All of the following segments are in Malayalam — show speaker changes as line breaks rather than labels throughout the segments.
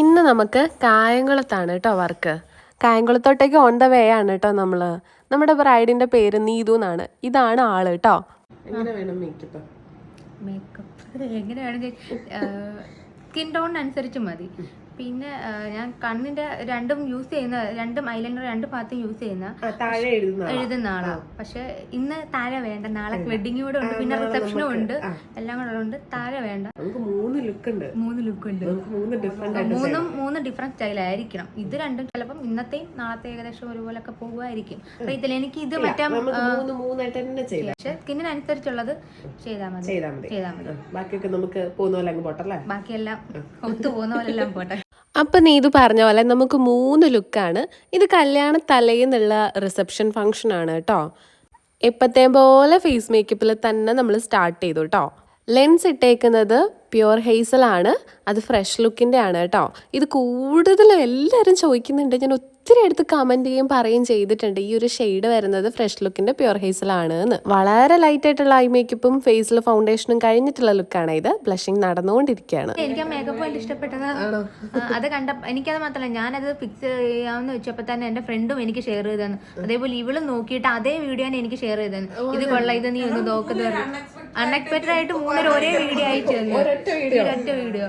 ഇന്ന് നമുക്ക് കായംകുളത്താണ് കേട്ടോ വർക്ക്. കായംകുളത്തോട്ടേക്ക് ഓൺ ദ വേ ആണ് കേട്ടോ നമ്മൾ നമ്മുടെ ബ്രൈഡിന്റെ പേര് നീതു എന്നാണ്. ഇതാണ് ആൾ കേട്ടോ. എങ്ങനെ വേണം മേക്കപ്പ്
മേക്കപ്പ് എങ്ങനെയാണെങ്കിൽ സ്കിൻ ടോണിനനുസരിച്ച് അനുസരിച്ച് മതി. പിന്നെ ഞാൻ കണ്ണിന്റെ രണ്ടും യൂസ് ചെയ്യുന്ന രണ്ടും ഐലൈനർ രണ്ട് ഭാഗത്തും യൂസ് ചെയ്യുന്ന
താഴെ എഴുതുന്ന
ആളാണ് ആളാ. പക്ഷെ ഇന്ന് താഴെ വേണ്ട. നാളെ വെഡിങ് കൂടെ ഉണ്ട്. പിന്നെ റിസപ്ഷനും ഉണ്ട്. എല്ലാം കൂടെ ഉണ്ട് താഴെ വേണ്ട.
മൂന്ന് ലുക്ക് ഉണ്ട്.
മൂന്ന് ലുക്ക് ഉണ്ട്.
മൂന്ന്
മൂന്നും ഡിഫറെന്റ് സ്റ്റൈലായിരിക്കണം ഇത് രണ്ടും ചിലപ്പം ഇന്നത്തെയും നാളത്തെ ഏകദേശം ഒരുപോലെ ഒരുപോലൊക്കെ പോകുമായിരിക്കും. അപ്പൊ ഇതിൽ എനിക്ക് ഇത് മറ്റേ പക്ഷെ സ്കിന്നിനനുസരിച്ചുള്ളത് ചെയ്താൽ മതി.
ചെയ്താൽ മതി. ബാക്കിയൊക്കെ നമുക്ക് പോകുന്ന പോലെ അങ്ങ് പോട്ടല്ലേ
ബാക്കിയെല്ലാം ഒത്തു പോകുന്ന പോലെ എല്ലാം പോട്ടെ.
അപ്പം നീ ഇത് പറഞ്ഞ പോലെ നമുക്ക് മൂന്ന് ലുക്കാണ്. ഇത് കല്യാണ തലേന്നുള്ള റിസപ്ഷൻ ഫംഗ്ഷൻ ആണ് കേട്ടോ. എപ്പത്തേം പോലെ ഫേസ് മേക്കപ്പിൽ തന്നെ നമ്മൾ സ്റ്റാർട്ട് ചെയ്തു കേട്ടോ. ലെൻസ് ഇട്ടേക്കുന്നത് പ്യുവർ ഹെയ്സൽ ആണ്. അത് ഫ്രഷ് ലുക്കിന്റെ ആണ് കേട്ടോ. ഇത് കൂടുതലും എല്ലാവരും ചോദിക്കുന്നുണ്ട്. ഞാൻ ഒത്തിരി എടുത്ത് കമന്റ് ചെയ്യും പറയുകയും ചെയ്തിട്ടുണ്ട്. ഈ ഒരു ഷെയ്ഡ് വരുന്നത് ഫ്രഷ് ലുക്കിന്റെ പ്യുവർ ഹേസിലാണ് ആണ് എന്ന് വളരെ ലൈറ്റ് ആയിട്ടുള്ള ഐ മേക്കപ്പും ഫേസിൽ ഫൗണ്ടേഷനും കഴിഞ്ഞിട്ടുള്ള ലുക്കാണ് ഇത്. ബ്ലഷിങ് നടന്നുകൊണ്ടിരിക്കുകയാണ്.
എനിക്ക് ആ മേക്കപ്പ് കൊണ്ട് ഇഷ്ടപ്പെട്ടത് അത് കണ്ട എനിക്കത് മാത്രമല്ല ഞാനത് ഫിക്സ് ചെയ്യാമെന്ന് വെച്ചപ്പോൾ തന്നെ എന്റെ ഫ്രണ്ടും എനിക്ക് ഷെയർ ചെയ്തതെന്ന് അതേപോലെ ഇവളും നോക്കിയിട്ട് അതേ വീഡിയോ തന്നെ എനിക്ക് ഷെയർ ചെയ്തതെന്ന് ഇത് കൊള്ളാം ഇത് നീ ഒന്ന് നോക്കുന്നത് അൺഎക്സ്പെക്ടഡ് ആയിട്ട് മൂന്നര ഒരേ വീഡിയോ അയച്ചു ഒരൊറ്റ വീഡിയോ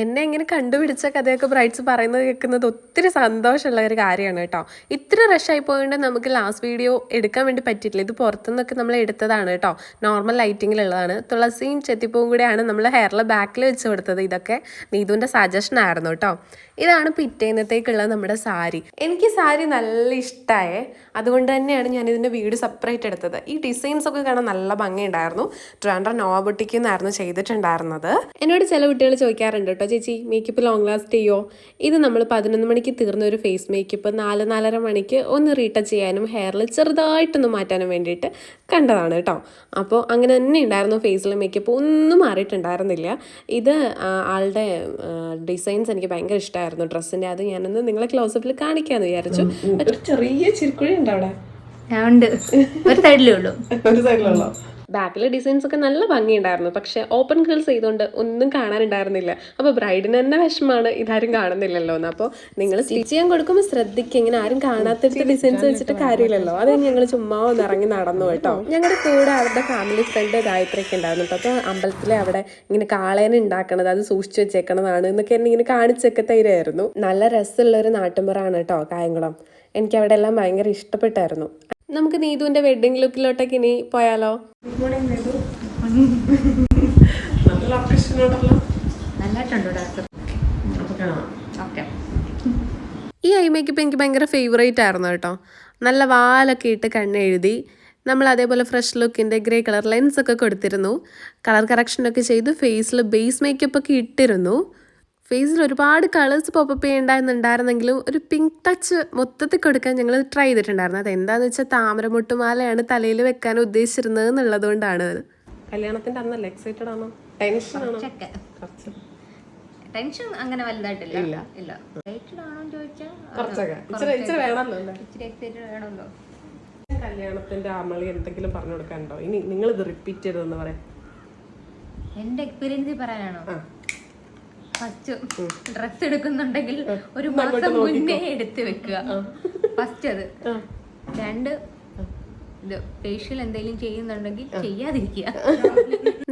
എന്നെ ഇങ്ങനെ കണ്ടുപിടിച്ച കഥയൊക്കെ ബ്രൈറ്റ്സ് പറയുന്നത് കേൾക്കുന്നത് ഒത്തിരി സന്തോഷമുള്ള ഒരു കാര്യമാണ് കേട്ടോ. ഇത്ര റഷായി പോയതുകൊണ്ട് നമുക്ക് ലാസ്റ്റ് വീഡിയോ എടുക്കാൻ വേണ്ടി പറ്റിയിട്ടില്ല. ഇത് പുറത്തുനിന്നൊക്കെ നമ്മൾ എടുത്തതാണ് കേട്ടോ. നോർമൽ ലൈറ്റിങ്ങിലുള്ളതാണ് തുളസിയും ചെത്തിപ്പൂവും കൂടെയാണ് നമ്മൾ ഹെയറിൽ ബാക്കിൽ വെച്ച് കൊടുത്തത് ഇതൊക്കെ. നീതുവിന്റെ സജഷൻ ആയിരുന്നു കേട്ടോ. ഇതാണ് പിറ്റേന്നത്തേക്കുള്ള നമ്മുടെ സാരി. എനിക്ക് സാരി നല്ല ഇഷ്ടമായേ അതുകൊണ്ട് തന്നെയാണ് ഞാൻ ഇതിന്റെ വീട് സെപ്പറേറ്റ് എടുത്തത്. ഈ ഡിസൈൻസ് ഒക്കെ കാണാൻ നല്ല ഭംഗിയുണ്ടായിരുന്നു. ട്രാൻഡ്ര നോവബുട്ടിക്ക് നിന്നായിരുന്നു ചെയ്തിട്ടുണ്ടായിരുന്നത്. എന്നോട് ചില കുട്ടികൾ ചോദിക്കാറുണ്ട് ചേച്ചി മേക്കപ്പ് ലോങ് ലാസ്റ്റ് ചെയ്യുമോ ഇത് നമ്മൾ പതിനൊന്ന് മണിക്ക് തീർന്ന ഒരു ഫേസ് മേക്കപ്പ് നാല് നാലര മണിക്ക് ഒന്ന് റീടച്ച് ചെയ്യാനും ഹെയറിൽ ചെറുതായിട്ടൊന്ന് മാറ്റാനും വേണ്ടിയിട്ട് കണ്ടതാണ് കേട്ടോ അപ്പോൾ അങ്ങനെ തന്നെ ഉണ്ടായിരുന്നു ഫേസിലെ മേക്കപ്പ് ഒന്നും മാറിയിട്ടുണ്ടായിരുന്നില്ല. ഇത് ആളുടെ ഡിസൈൻസ് എനിക്ക് ഭയങ്കര ഇഷ്ടമായിരുന്നു ഡ്രസ്സിന്റെ അത് ഞാനൊന്ന് നിങ്ങളെ ക്ലോസപ്പിൽ കാണിക്കാമെന്ന് വിചാരിച്ചു. ഒരു ചെറിയ ചിരിക്കുഴി ഉണ്ട് അവിടെ.
ഞാൻ ഉണ്ട്. ഒരു സൈഡിലേ ഉള്ളൂ
ഒരു സൈഡിലുള്ളോ ബാക്കിലെ ഡിസൈൻസ് ഒക്കെ നല്ല ഭംഗിയുണ്ടായിരുന്നു. പക്ഷെ ഓപ്പൺ ഗേൾസ് ചെയ്തുകൊണ്ട് ഒന്നും കാണാനുണ്ടായിരുന്നില്ല. അപ്പോൾ ബ്രൈഡിന് തന്നെ വിഷമാണ്. ഇതാരും കാണുന്നില്ലല്ലോ എന്ന്. അപ്പോൾ നിങ്ങൾ സ്റ്റിച്ച് ചെയ്യാൻ കൊടുക്കുമ്പോൾ ശ്രദ്ധിക്കുക ഇങ്ങനെ ആരും കാണാത്തിടത്ത് ഡിസൈൻസ് വെച്ചിട്ട് കാര്യമില്ലല്ലോ. അത് ഞങ്ങൾ ചുമ്മാ ഒന്ന് ഇറങ്ങി നടന്നു കേട്ടോ. ഞങ്ങളുടെ കൂടെ അവരുടെ ഫാമിലി ഫ്രണ്ട് ഗായത്രിയൊക്കെ ഉണ്ടായിരുന്നു. കേട്ടോ അപ്പോൾ അമ്പലത്തിലെ അവിടെ ഇങ്ങനെ കാളേനെ ഉണ്ടാക്കണത് അത് സൂക്ഷിച്ചു വെച്ചേക്കണതാണ് എന്നൊക്കെ എന്നെ ഇങ്ങനെ കാണിച്ചൊക്കെ തരുമായിരുന്നു നല്ല രസമുള്ള ഒരു നാട്ടുമ്പറാണ് കേട്ടോ കായംകുളം. എനിക്ക് അവിടെ എല്ലാം ഭയങ്കര ഇഷ്ടപ്പെട്ടായിരുന്നു. നമുക്ക് നീതുവിന്റെ വെഡിങ് ലുക്കിലോട്ടൊക്കെ ഇനി പോയാലോ? ഈ ഐ മേക്കപ്പ് എനിക്ക് ഭയങ്കര ഫേവറേറ്റ് ആയിരുന്നു കേട്ടോ. നല്ല വാലൊക്കെ ഇട്ട് കണ്ണെഴുതി നമ്മൾ അതേപോലെ ഫ്രഷ് ലുക്കിന്റെ ഗ്രേ കളർ ലെൻസ് ഒക്കെ കൊടുത്തിരുന്നു. കളർ കറക്ഷനൊക്കെ ചെയ്ത് ഫേസിൽ ബേസ് മേക്കപ്പ് ഒക്കെ ഇട്ടിരുന്നു. ഫേസിൽ ഒരുപാട് കളേഴ്സ് പോപ്പപ്പ് ചെയ്യേണ്ടായിരുന്നുണ്ടായിരുന്നെങ്കിലും ഒരു പിങ്ക് ടച്ച് മൊത്തത്തിൽ കൊടുക്കാൻ ഞങ്ങൾ ട്രൈ ചെയ്തിട്ടുണ്ടായിരുന്നു. അത് എന്താണെന്ന് വെച്ചാൽ താമരമുട്ടുമാലയാണ് തലയിൽ വെക്കാൻ ഉദ്ദേശിച്ചിരുന്നത് എന്നുള്ളത് കൊണ്ടാണ് കല്യാണത്തിന്റെ അന്നല്ല? എക്സൈറ്റഡ് ആണോ? ടെൻഷൻ ആണോ?
ടെൻഷൻ അങ്ങനെ വലുതായിട്ടില്ല. ഇല്ല. ഇല്ല. എക്സൈറ്റഡ് ആണോ ചോദിച്ചാൽ
വേണമല്ലോ
ഇച്ചിരി എക്സൈറ്റഡ് വേണമല്ലോ.
കല്യാണത്തിന്റെ അമളി എന്തെങ്കിലും പറഞ്ഞു കൊടുക്കാനുണ്ടോ? ഇനി നിങ്ങൾ ഇത് റിപ്പീറ്റ് ചെയ്തെന്ന് പറയാം.
എന്റെ എക്സ്പീരിയൻസ് പറയാനാണോ? ഫസ്റ്റ് ഡ്രസ് എടുക്കുന്നുണ്ടെങ്കിൽ ഒരു മാസം മുന്നേ എടുത്തു വെക്കുക. ഫസ്റ്റ് അത്. രണ്ട് ഇത് ഫേഷ്യൽ എന്തെങ്കിലും ചെയ്യുന്നുണ്ടെങ്കിൽ ചെയ്യാതിരിക്കുക.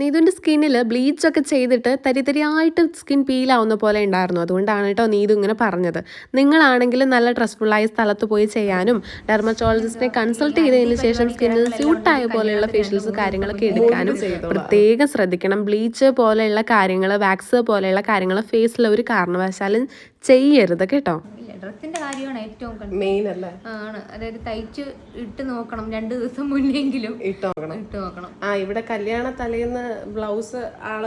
നീതുവിന്റെ സ്കിന്നിൽ ബ്ലീച്ച് ഒക്കെ ചെയ്തിട്ട് തരിതരിയായിട്ട് സ്കിൻ പീൽ ആവുന്ന പോലെ ഉണ്ടായിരുന്നു. അതുകൊണ്ടാണ് കേട്ടോ നീതു ഇങ്ങനെ പറഞ്ഞത്. നിങ്ങളാണെങ്കിലും നല്ല ഡ്രസ്ഫുള്ളായ സ്ഥലത്ത് പോയി ചെയ്യാനും ഡെർമറ്റോളജിസ്റ്റിനെ കൺസൾട്ട് ചെയ്തതിന് ശേഷം സ്കിന്നിൽ സ്യൂട്ടായ പോലെയുള്ള ഫേഷ്യൽസ് കാര്യങ്ങളൊക്കെ എടുക്കാനും പ്രത്യേകം ശ്രദ്ധിക്കണം. ബ്ലീച്ച് പോലെയുള്ള കാര്യങ്ങൾ വാക്സ് പോലെയുള്ള കാര്യങ്ങൾ ഫേസിൽ ഒരു കാരണവശാലും ചെയ്യരുത് കേട്ടോ.
ഡ്രസ്സിന്റെ കാര്യമാണ് ഏറ്റവും
മെയിൻ അല്ലേ?
ആണ്. അതായത് തയ്ച്ച് ഇട്ട് നോക്കണം രണ്ടു ദിവസം മുന്നെങ്കിലും.
ഇട്ട് നോക്കണം.
ഇട്ട് നോക്കണം.
ആ ഇവിടെ കല്യാണ തലേന്ന് ബ്ലൗസ് ആൾ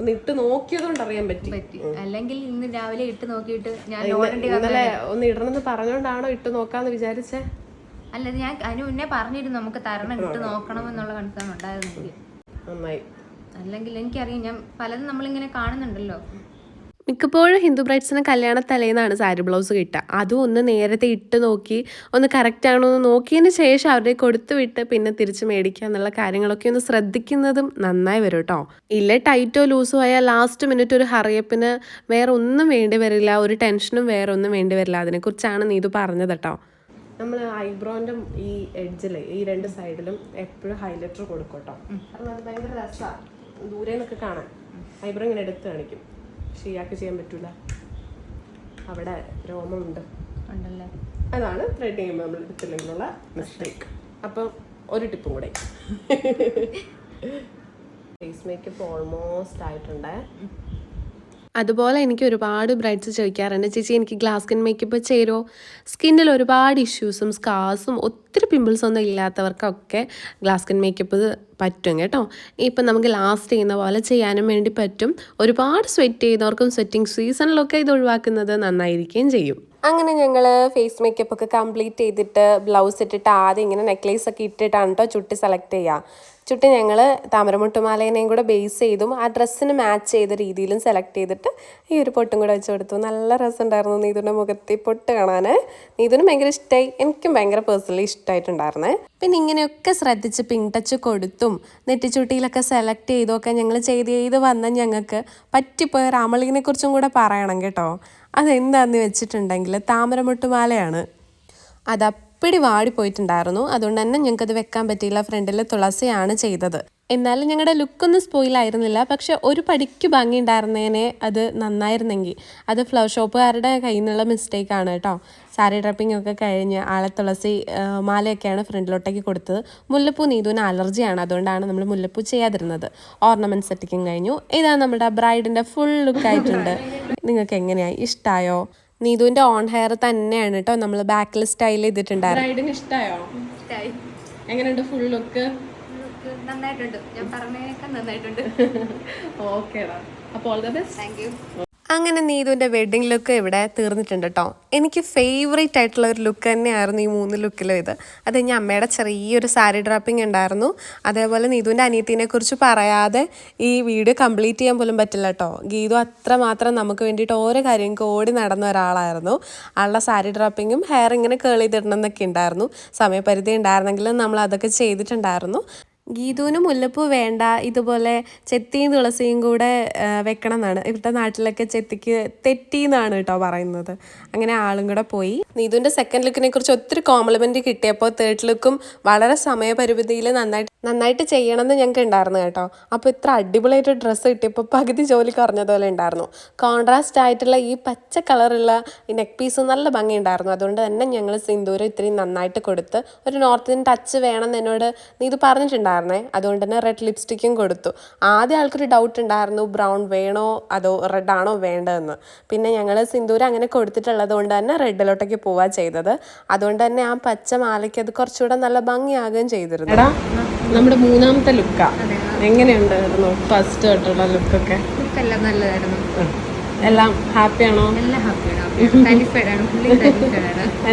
ഒന്ന് ഇട്ട് നോക്കിയതുകൊണ്ട് അറിയാൻ പറ്റി.
പറ്റി. അല്ലെങ്കിൽ ഇന്ന് രാവിലെ ഇട്ട് നോക്കിയിട്ട് ഞാൻ
ഇന്നലെ ഒന്ന് ഇടണമെന്ന് പറഞ്ഞോണ്ടാണോ ഇട്ട് നോക്കാന്ന് വിചാരിച്ചേ?
അല്ല ഞാൻ അതിന് മുന്നേ പറഞ്ഞിരുന്നു നമുക്ക് തരണം ഇട്ട് നോക്കണം. എന്നുള്ള കൺസേൺ ഉണ്ടായിരുന്നു
നന്നായി.
അല്ലെങ്കിൽ എനിക്കറിയാം ഞാൻ പലതും നമ്മളിങ്ങനെ കാണുന്നുണ്ടല്ലോ.
മിക്കപ്പോഴും ഹിന്ദു ബ്രൈഡ്സിന് കല്യാണ തലേന്നാണ് സാരി ബ്ലൗസ് കിട്ടുക. അതും ഒന്ന് നേരത്തെ ഇട്ട് നോക്കി ഒന്ന് കറക്റ്റ് ആണോ എന്ന് നോക്കിയതിന് ശേഷം അവരെ കൊടുത്തു വിട്ട് പിന്നെ തിരിച്ച് മേടിക്കുക എന്നുള്ള കാര്യങ്ങളൊക്കെ ഒന്ന് ശ്രദ്ധിക്കുന്നതും നന്നായി വരും കേട്ടോ. ഇല്ല ടൈറ്റോ ലൂസോ ആയാൽ ലാസ്റ്റ് മിനിറ്റ് ഒരു ഹറിയപ്പിന് വേറെ ഒന്നും വേണ്ടി വരില്ല ഒരു ടെൻഷനും വേറെ ഒന്നും വേണ്ടി വരില്ല. അതിനെക്കുറിച്ചാണ് നീ ഇത് പറഞ്ഞത് കേട്ടോ. നമ്മൾ ഐബ്രോന്റെ ഈ എഡ്ജിൽ ഈ രണ്ട് സൈഡിലും എപ്പോഴും ഹൈലൈറ്റർ കൊടുക്കും കേട്ടോ. അത് ഭയങ്കര രസമാണ് ദൂരെ നിന്നൊക്കെ കാണാൻ. ഐബ്രോ ഇങ്ങനെ എടുത്ത് കാണിക്കും. പക്ഷെ ഇയാൾക്ക് ചെയ്യാൻ പറ്റൂല. അവിടെ രോമമുണ്ട്.
ഉണ്ടല്ലേ?
അതാണ് ത്രെഡ് ചെയ്യുമ്പോൾ നമ്മൾ എടുത്തില്ലെങ്കിലുള്ള മിസ്റ്റേക്ക് അപ്പം ഒരു ടിപ്പും കൂടെ. ഫേസ് മേക്കപ്പ് ഓൾമോസ്റ്റ് ആയിട്ടുണ്ട്. അതുപോലെ എനിക്ക് ഒരുപാട് ബ്രൈഡ്സ് ചോദിക്കാറുണ്ട്. ചേച്ചി എനിക്ക് ഗ്ലാസ് സ്കിൻ മേക്കപ്പ് ചേരുമോ സ്കിന്നിൽ ഒരുപാട് ഇഷ്യൂസും സ്കാർസും ഒത്തിരി പിമ്പിൾസ് ഒന്നും ഇല്ലാത്തവർക്കൊക്കെ ഗ്ലാസ് സ്കിൻ മേക്കപ്പ് പറ്റും കേട്ടോ. ഇപ്പം നമുക്ക് ലാസ്റ്റ് ചെയ്യുന്ന പോലെ ചെയ്യാനും വേണ്ടി പറ്റും. ഒരുപാട് സ്വെറ്റ് ചെയ്യുന്നവർക്കും സ്വെറ്റിംഗ് സീസണിലൊക്കെ ഇത് ഒഴിവാക്കുന്നത് നന്നായിരിക്കുകയും ചെയ്യും. അങ്ങനെ ഞങ്ങൾ ഫേസ് മേക്കപ്പ് ഒക്കെ കംപ്ലീറ്റ് ചെയ്തിട്ട് ബ്ലൗസ് ഇട്ടിട്ട് ആദ്യം ഇങ്ങനെ നെക്ലേസ് ഒക്കെ ഇട്ടിട്ടാണ് കേട്ടോ ചുട്ടി സെലക്ട് ചെയ്യുക ചുട്ടി ഞങ്ങൾ താമരമുട്ടുമാലേനെയും കൂടെ ബേസ് ചെയ്തും ആ ഡ്രസ്സിന് മാച്ച് ചെയ്ത രീതിയിലും സെലക്ട് ചെയ്തിട്ട് ഈ ഒരു പൊട്ടും കൂടെ വെച്ച് കൊടുത്തു. നല്ല രസമുണ്ടായിരുന്നു നീതുവിന്റെ മുഖത്തെ പൊട്ട് കാണാൻ നീതുവിന് ഭയങ്കര ഇഷ്ടമായി എനിക്കും ഭയങ്കര പേഴ്സണലി ഇഷ്ടമായിട്ടുണ്ടായിരുന്നേ പിന്നെ ഇങ്ങനെയൊക്കെ ശ്രദ്ധിച്ച് പിങ്ക് ടച്ച് കൊടുത്തും നെറ്റിച്ചുട്ടിയിലൊക്കെ സെലക്ട് ചെയ്തൊക്കെ ഞങ്ങൾ ചെയ്ത് ചെയ്ത് വന്ന ഞങ്ങൾക്ക് പറ്റിപ്പോയ രാമളിനെ കുറിച്ചും കൂടെ പറയണം കേട്ടോ. അതെന്താന്ന് വെച്ചിട്ടുണ്ടെങ്കിൽ താമരമുട്ടുമാലയാണ്. അത് അപ്പടി വാടിപ്പോയിട്ടുണ്ടായിരുന്നു. അതുകൊണ്ട് തന്നെ ഞങ്ങൾക്കത് വെക്കാൻ പറ്റിയില്ല. ഫ്രണ്ടിൽ തുളസിയാണ് ചെയ്തത്. എന്നാലും ഞങ്ങളുടെ ലുക്കൊന്നും സ്പോയിലായിരുന്നില്ല പക്ഷെ ഒരു പടിക്ക് ഭംഗി ഉണ്ടായിരുന്നേനെ അത് നന്നായിരുന്നെങ്കിൽ. അത് ഫ്ലവർ ഷോപ്പുകാരുടെ കയ്യിൽ നിന്നുള്ള മിസ്റ്റേക്കാണ് കേട്ടോ. സാരി ഡ്രപ്പിംഗ് ഒക്കെ കഴിഞ്ഞ് ആളെ തുളസി മാലയൊക്കെയാണ് ഫ്രണ്ടിലോട്ടേക്ക് കൊടുത്തത്. മുല്ലപ്പൂ നീതുവിന് അലർജിയാണ് അതുകൊണ്ടാണ് നമ്മൾ മുല്ലപ്പൂ ചെയ്യാതിരുന്നത്. ഓർണമെന്റ് സെറ്റിക്കും കഴിഞ്ഞു. ഇതാണ് നമ്മുടെ ബ്രൈഡിന്റെ ഫുൾ ലുക്കായിട്ടുണ്ട് നിങ്ങൾക്ക് എങ്ങനെയായി ഇഷ്ടമായോ നീതുവിന്റെ ഓൺ ഹെയർ തന്നെയാണ് കേട്ടോ നമ്മൾ ബാക്കിൽ സ്റ്റൈൽ ചെയ്തിട്ടുണ്ടായിരുന്നു ബ്രൈഡിന് ഇഷ്ടമായോ
ഇഷ്ടായി?
എങ്ങനെയുണ്ട് ഫുൾ ലുക്ക്
Look നന്നായിട്ടുണ്ട്. ഞാൻ പറഞ്ഞേക്കാൻ നന്നായിട്ടുണ്ട്.
ഓക്കേടാ അപ്പോൾ all the best
thank you
അങ്ങനെ നീതുവിന്റെ വെഡ്ഡിംഗ് ലുക്ക് ഇവിടെ തീർന്നിട്ടുണ്ട് കേട്ടോ എനിക്ക് ഫേവറേറ്റ് ആയിട്ടുള്ള ഒരു ലുക്ക് തന്നെയായിരുന്നു ഈ മൂന്ന് ലുക്കിലും ഇത്. അത് കഴിഞ്ഞ് അമ്മയുടെ ചെറിയൊരു സാരി ഡ്രോപ്പിംഗ് ഉണ്ടായിരുന്നു. അതേപോലെ നീതുവിന്റെ അനിയത്തിനെ കുറിച്ച് പറയാതെ ഈ വീഡിയോ കംപ്ലീറ്റ് ചെയ്യാൻ പോലും പറ്റില്ല കേട്ടോ ഗീതു അത്രമാത്രം നമുക്ക് വേണ്ടിയിട്ട് ഓരോ കാര്യങ്ങൾക്ക് ഓടി നടന്ന ഒരാളായിരുന്നു. ആളുടെ സാരി ഡ്രാപ്പിങ്ങും ഹെയർ ഇങ്ങനെ കേൾ ചെയ്തിടണം എന്നൊക്കെ ഉണ്ടായിരുന്നു. സമയപരിധി ഉണ്ടായിരുന്നെങ്കിലും നമ്മൾ അതൊക്കെ ചെയ്തിട്ടുണ്ടായിരുന്നു. ഗീതുവിന് മുല്ലപ്പൂ വേണ്ട ഇതുപോലെ ചെത്തിയും തുളസിയും കൂടെ വെക്കണം എന്നാണ് ഇവിടുത്തെ നാട്ടിലൊക്കെ ചെത്തിക്ക് തെറ്റി എന്നാണ് കേട്ടോ പറയുന്നത്. അങ്ങനെ ആളും കൂടെ പോയി. നീതുവിന്റെ സെക്കൻഡ് ലുക്കിനെ കുറിച്ച് ഒത്തിരി കോംപ്ലിമെന്റ് കിട്ടിയപ്പോൾ തേർഡ് ലുക്കും വളരെ സമയപരിമിതിയിൽ നന്നായിട്ട് നന്നായിട്ട് ചെയ്യണമെന്ന് ഞങ്ങൾക്ക് ഉണ്ടായിരുന്നു കേട്ടോ. അപ്പോൾ ഇത്ര അടിപൊളിയായിട്ട് ഡ്രസ്സ് കിട്ടിയപ്പോൾ പകുതി ജോലി കുറഞ്ഞതുപോലെ ഉണ്ടായിരുന്നു. കോൺട്രാസ്റ്റ് ആയിട്ടുള്ള ഈ പച്ച കളറുള്ള നെക്ക് പീസ് നല്ല ഭംഗി ഉണ്ടായിരുന്നു. അതുകൊണ്ട് തന്നെ ഞങ്ങൾ സിന്ദൂരം ഇത്രയും നന്നായിട്ട് കൊടുത്ത് ഒരു നോർത്ത് ഇന്ത്യൻ ടച്ച് വേണമെന്ന് എന്നോട് നീ ഇത് പറഞ്ഞിട്ടുണ്ടായിരുന്നേ. അതുകൊണ്ട് തന്നെ റെഡ് ലിപ്സ്റ്റിക്കും കൊടുത്തു. ആദ്യം ആൾക്കൊരു ഡൗട്ട് ഉണ്ടായിരുന്നു ബ്രൗൺ വേണോ അതോ റെഡ് ആണോ വേണ്ടതെന്ന്. പിന്നെ ഞങ്ങൾ സിന്ദൂരം അങ്ങനെ കൊടുത്തിട്ടുള്ളത് കൊണ്ട് തന്നെ റെഡിലോട്ടേക്ക് പോവാ ചെയ്തത്. അതുകൊണ്ട് തന്നെ ആ പച്ച മാലയ്ക്ക് അത് കുറച്ചുകൂടെ നല്ല ഭംഗിയാകുകയും ചെയ്തിരുന്നു. എടാ നമ്മുടെ മൂന്നാമത്തെ ലുക്കാ. എങ്ങനെയുണ്ടായിരുന്നു ഫസ്റ്റ് തൊട്ടുള്ള ലുക്കൊക്കെ?
ലുക്കെല്ലാം നല്ലതായിരുന്നു.
എല്ലാം ഹാപ്പിയാണോ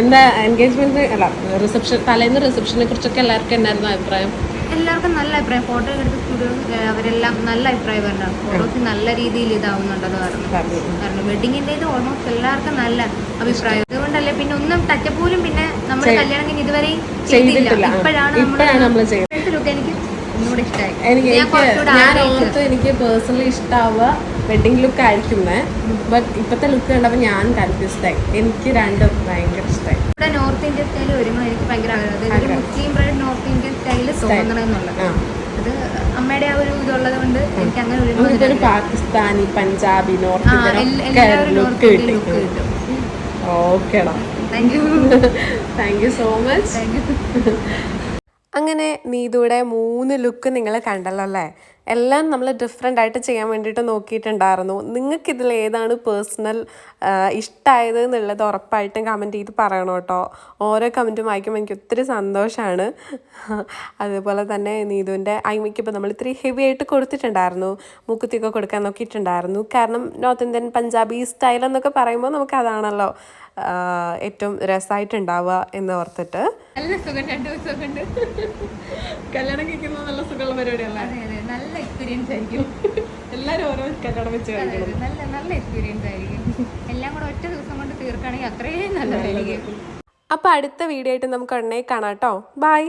എന്താ എൻഗേജ്മെന്റ് അല്ല റിസപ്ഷൻ തലേന്ന് റിസപ്ഷനെ കുറിച്ചൊക്കെ എല്ലാവർക്കും എന്നായിരുന്നു അഭിപ്രായം?
എല്ലാവർക്കും നല്ല അഭിപ്രായം. ഫോട്ടോ എടുത്ത സ്റ്റുഡിയോ അവരെല്ലാം നല്ല അഭിപ്രായം പറഞ്ഞു ഫോട്ടോസ് നല്ല രീതിയിൽ ഇതാവുന്നുണ്ടെന്ന് പറഞ്ഞു. കാരണം വെഡിങ്ങിന്റെ ഇത് ഓൾമോസ്റ്റ് എല്ലാവർക്കും നല്ല അഭിപ്രായം. അതുകൊണ്ടല്ലേ പിന്നെ ഒന്നും ടച്ചപ്പ് പോലും പിന്നെ നമ്മുടെ കല്യാണം കഴിഞ്ഞ് ഇതുവരെ ചെയ്തില്ല ഇപ്പോഴാണ് ലുക്ക് എനിക്ക് ഒന്നുകൂടെ ഇഷ്ടമായി
എനിക്ക് പേഴ്സണലി ഇഷ്ടാവുക വെഡിങ് ലുക്ക് ആയിരിക്കുന്നേ. ബട്ട് ഇപ്പത്തെ ലുക്ക് കണ്ടപ്പോൾ ഞാൻ കൺഫ്യൂസ്ഡ് ആയി. എനിക്ക് രണ്ടും ഭയങ്കര ഇഷ്ടമായി
ഇവിടെ നോർത്ത് ഇന്ത്യൻ സ്റ്റൈൽ വരുമ്പോൾ എനിക്ക് ഭയങ്കര ആഗ്രഹം. Muslim bride north Indian style തോന്നണം എന്നുള്ളത് അത് അമ്മയുടെ ആ ഒരു ഇതുള്ളത് കൊണ്ട് എനിക്ക് അങ്ങനെ ഒരു
പാകിസ്ഥാനി പഞ്ചാബി നോർത്ത് ലുക്ക് കിട്ടും. ഓക്കേടാ.
Thank you
thank you so much
thank you
അങ്ങനെ നീതുവിടെ മൂന്ന് ലുക്ക് നിങ്ങൾ കണ്ടല്ലോ അല്ലേ എല്ലാം നമ്മൾ ഡിഫറെന്റ് ആയിട്ട് ചെയ്യാൻ വേണ്ടിയിട്ട് നോക്കിയിട്ടുണ്ടായിരുന്നു. നിങ്ങൾക്കിതിൽ ഏതാണ് പേഴ്സണൽ ഇഷ്ടമായത് എന്നുള്ളത് ഉറപ്പായിട്ടും കമന്റ് ചെയ്ത് പറയണം കേട്ടോ. ഓരോ കമന്റും വായിക്കുമ്പോൾ എനിക്ക് ഒത്തിരി സന്തോഷമാണ് അതുപോലെ തന്നെ നീതുവിന്റെ ഐമിക്ക് ഇപ്പോൾ നമ്മൾ ഇത്തിരി ഹെവി ആയിട്ട് കൊടുത്തിട്ടുണ്ടായിരുന്നു. മൂക്കുത്തിയൊക്കെ കൊടുക്കാൻ നോക്കിയിട്ടുണ്ടായിരുന്നു. കാരണം നോർത്ത് ഇന്ത്യൻ പഞ്ചാബി സ്റ്റൈൽ എന്നൊക്കെ പറയുമ്പോൾ നമുക്ക് അതാണല്ലോ ഏറ്റവും രസമായിട്ടുണ്ടാവുക എന്ന് ഓർത്തിട്ട്.
നല്ല സുഖം രണ്ടു ദിവസമൊക്കെ ഉണ്ട്.
കല്യാണം കഴിക്കുന്നത് നല്ല സുഖമുള്ള പരിപാടിയല്ല?
അതെ അതെ. നല്ല എക്സ്പീരിയൻസ് ആയിരിക്കും.
എല്ലാരും ഓരോ കല്യാണം വെച്ച്
അതെ, അതെ. നല്ല നല്ല എക്സ്പീരിയൻസ് ആയിരിക്കും. എല്ലാം കൂടെ ഒറ്റ ദിവസം കൊണ്ട് തീർക്കുകയാണെങ്കിൽ അത്രയും നല്ലതായിരിക്കും.
അപ്പൊ അടുത്ത വീഡിയോ ആയിട്ട് നമുക്ക് ഉടനെ കാണാം കേട്ടോ. ബൈ